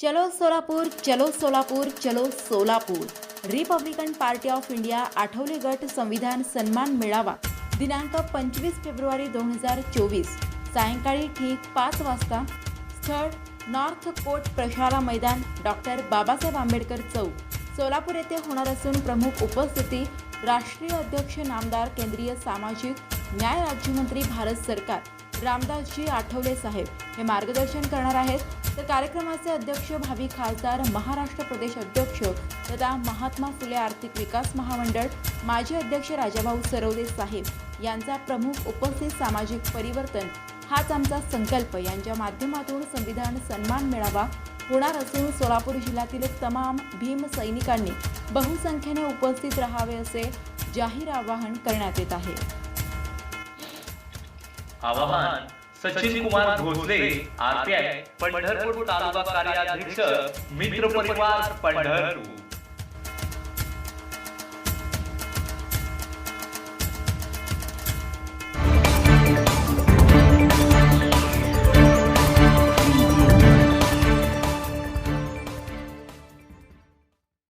चलो सोलापूर चलो सोलापूर चलो Solapur. Republican party of India Athawale गट संविधान सन्मान मेळावा. दिनांक पंचवीस फेब्रुवारी दोन हजार चोवीस. सायंकाळी ठीक पाच वाजता स्थळ नॉर्थ कोट प्रशाला मैदान डॉक्टर बाबासाहेब आंबेडकर चौक. सोलापूर येथे होणार असून प्रमुख उपस्थिती राष्ट्रीय अध्यक्ष नामदार केंद्रीय सामाजिक न्याय राज्यमंत्री भारत सरकार. रामदासजी आठवले साहेब. हे मार्गदर्शन करणार आहेत तर कार्यक्रमाचे अध्यक्ष भावी खासदार महाराष्ट्र प्रदेश अध्यक्ष तथा महात्मा फुले आर्थिक विकास महामंडळ माजी अध्यक्ष राजाभाऊ सरवदे साहेब यांचा प्रमुख उपस्थित सामाजिक परिवर्तन हाच आमचा संकल्प. यांच्या माध्यमातून संविधान सन्मान मिळावा होणार असून सोलापूर जिल्ह्यातील तमाम भीम सैनिकांनी बहुसंख्येने उपस्थित राहावे असे जाहीर आवाहन करण्यात येत आहे. आवाहन सचिन कुमार भोसले आरपीआय पंढरपूर तालुका कार्याध्यक्ष मित्र परिवार पंढरपूर.